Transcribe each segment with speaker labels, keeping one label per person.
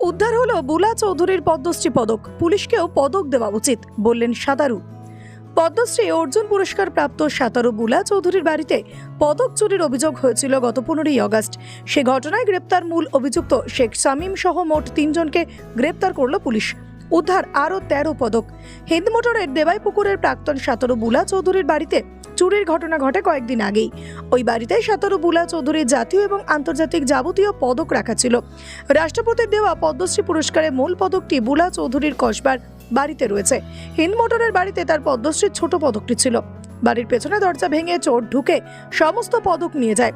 Speaker 1: উদ্ধার হলো বুলা চৌধুরীর পদ্মশ্রী পদক। পুলিশকেও পদক দেওয়া উচিত, বললেন সাঁতারু। পদ্মশ্রী অর্জুন পুরস্কার প্রাপ্ত সাঁতারু বুলা চৌধুরীর বাড়িতে পদক চুরির অভিযোগ হয়েছিল গত পনেরোই অগস্ট। সে ঘটনায় গ্রেপ্তার মূল অভিযুক্ত শেখ শামীম সহ মোট তিনজনকে গ্রেপ্তার করল পুলিশ। উদ্ধার আরও তেরো পদক। হিন্দ মোটরের দেবাইপুকুরের প্রাক্তন সাঁতারু বুলা চৌধুরীর বাড়িতে চুরির ঘটনা ঘটে কয়েকদিন আগেই। ওই বাড়িতে সাঁতারু বুলা চৌধুরীর জাতীয় এবং আন্তর্জাতিক যাবতীয় পদক রাখা ছিল। রাষ্ট্রপতির দেওয়া পদ্মশ্রী পুরস্কারের মূল পদকটি বুলা চৌধুরীর কসবার বাড়িতে রয়েছে। হিন্দ মোটরের বাড়িতে তার পদ্মশ্রীর ছোট পদকটি ছিল। বাড়ির পেছনে দরজা ভেঙে চোর ঢুকে সমস্ত পদক নিয়ে যায়।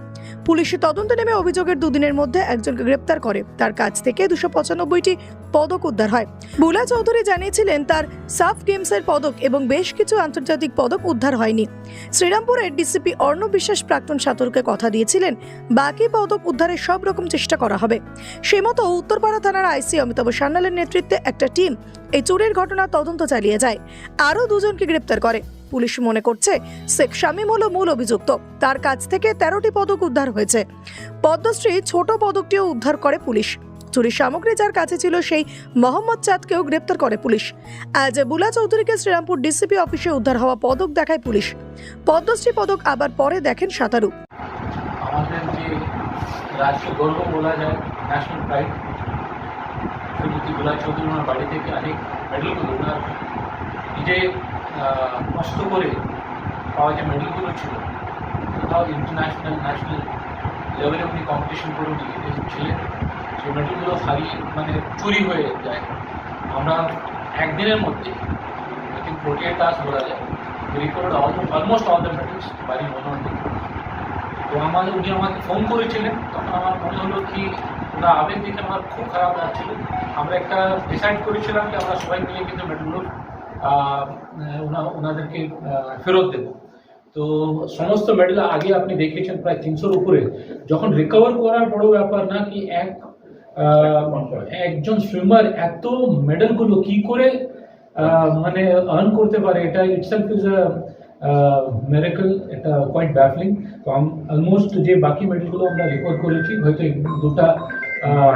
Speaker 1: পুলিশের তদন্ত নেমে অভিযোগের দুদিনের মধ্যে একজনকে গ্রেপ্তার করে। তার কাছ থেকে দুশো পঁচানব্বইটি পদক উদ্ধার হয়। বুলা চৌধুরী জানিয়েছিলেন, তার সাফ গেমসের পদক এবং বেশ কিছু আন্তর্জাতিক পদক উদ্ধার হয়নি। শ্রীরামপুরের ডিসিপি অর্ণব বিশ্বাস প্রাক্তন সাঁতরকে কথা দিয়েছিলেন, বাকি পদক উদ্ধারের সব রকম চেষ্টা করা হবে। সে মতো উত্তরপাড়া থানার আইসি অমিতাভ সান্যালের নেতৃত্বে একটা টিম এই চুরির ঘটনা তদন্ত চালিয়ে যায়। আরও দুজনকে গ্রেপ্তার করে। পুলিশ মনে করছে শেখ শামীম হলো মূল অভিযুক্ত। তার কাছ থেকে তেরোটি পদক উদ্ধার হয়েছে। পদ্মশ্রী ছোট পদকটিও উদ্ধার করে পুলিশ। চুরির সামগ্রী যার কাছে ছিল সেই মোহাম্মদ চাঁদকেও গ্রেপ্তার করে পুলিশ। আজ বুলা চৌধুরীকে শ্রীরামপুর ডিসিপি অফিসে উদ্ধার হওয়া পদক দেখায় পুলিশ। পদ্মশ্রী পদক আবার পরে দেখেন সাঁতারু।
Speaker 2: আমাদের যে রাজ্য গর্ব বলা যায় ন্যাশনাল প্রাইড চৌধুরী বাড়ি থেকে অনেক ওনার নিজে কষ্ট করে পাওয়া যে মেডেলগুলো ছিল কোথাও ইন্টারন্যাশনাল ন্যাশনাল লেভেলে উনি কম্পিটিশন করে উনি ছিলেন সেই মেডেলগুলো হারিয়ে মানে চুরি হয়ে যায়। আমরা একদিনের মধ্যে I think forty eight hours বলা যায় recovered almost all the medals বাড়ি মনে তো আমার উনি আমাকে ফোন করেছিলেন, তখন আমার মনে হলো কি ওনার আবেগ দেখে আমার খুব খারাপ লাগছিল। আমরা একটা ডিসাইড করেছিলাম যে আমরা সবাই মিলে কিন্তু মেডেলগুলো ওনাদেরকে ফেরত দেবো। তো সমস্ত মেডেল আগে আপনি দেখেছেন প্রায় তিনশোর উপরে। যখন রিকভার করার বড় ব্যাপার না কি এক একজন সুইমার এত মেডেলগুলো কি করে মানে আর্ন করতে পারে এটা ইটসেলফ ইজ আ মেরেকল এটা কোয়াইট ব্যাফলিং তো অলমোস্ট যে বাকি মেডেলগুলো আমরা রেকর্ড করেছি হয়তো দুটা আহ,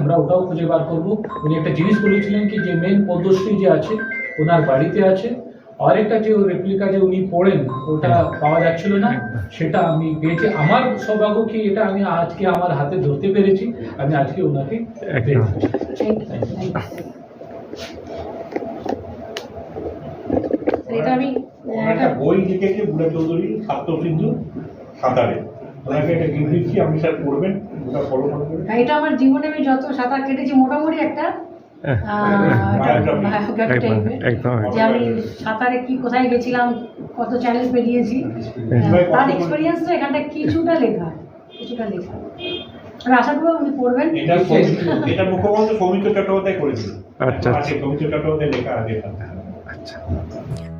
Speaker 2: আমরা ওটাও খুঁজে বার করব। উনি একটা জিনিস বলেছিলেন কি যে মেন পদ্মশ্রী যে আছে ওনার বাড়িতে আছে। আর একটা যে রেপ্লিকা যে উনি পড়েন ওটা পাওয়া যাচ্ছিল না। সেটা আমি পেয়েছি। আমার সৌভাগ্য কি এটা আমি আজকে আমার হাতে ধরতে পেরেছি। আমি আজকে ওনাকে
Speaker 3: এটা আমি
Speaker 4: একটা বই লিখেছে বুড়া চৌধুরী ছাত্রবৃন্দ সাঁতারে। ওনাকে একটা গিফট দিচ্ছি আপনি স্যার পড়বেন ওটা ফলো করবেন।
Speaker 3: এটা আমার জীবনে আমি যত সাঁতার কেটেছি মোটামুটি একটা যে আমি সাঁতারে কি কোথায় গেছিলাম কত চ্যালেঞ্জ পেরিয়েছি তার
Speaker 4: কত-
Speaker 3: এক্সপিরিয়েন্সটা এখানটা কিছুটা লেখা কিছুটা লেখা। আমি আশা করব উনি পড়বেন।
Speaker 4: এটা মুখ্যমন্ত্রী সৌমিত্র চট্টোপাধ্যায় করেছিল।
Speaker 5: আচ্ছা,
Speaker 4: সৌমিত্র চট্টোপাধ্যায় লেখা আছে
Speaker 5: আচ্ছা।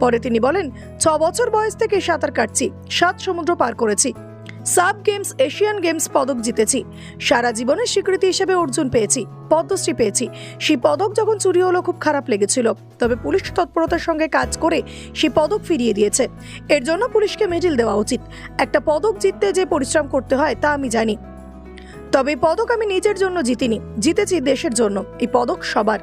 Speaker 1: পরে তিনি বলেন ছ বছর বয়স থেকে সাঁতার কাটছি সাত সমুদ্র পার করেছি। সাব গেমস, এশিয়ান গেমস পদক জিতেছি। সারা জীবনের স্বীকৃতি হিসেবে অর্জুন পেয়েছি, পদ্মশ্রী পেয়েছি। সেই পদক যখন চুরি হলো খুব খারাপ লেগেছিল। তবে পুলিশ তৎপরতার সঙ্গে কাজ করে সেই পদক ফিরিয়ে দিয়েছে। এর জন্য পুলিশকে মেডেল দেওয়া উচিত। একটা পদক জিততে যে পরিশ্রম করতে হয় তা আমি জানি। তবে পদক আমি নিজের জন্য জিতিনি, জিতেছি দেশের জন্য। এই পদক সবার।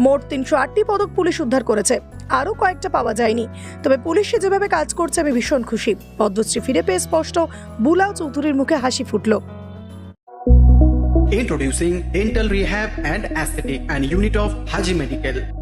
Speaker 1: মোট তিনশো আটটি পদক পুলিশ উদ্ধার করেছে। আরও কয়েকটা পাওয়া যায়নি। তবে পুলিশে যেভাবে কাজ করছে, আমি ভীষণ খুশি। পদ্মশ্রী ফিরে পেয়ে স্পষ্ট, বুলাও চৌধুরীর মুখে হাসি ফুটল।
Speaker 6: Introducing Dental Rehab and Aesthetic and Unit of Haji Medical.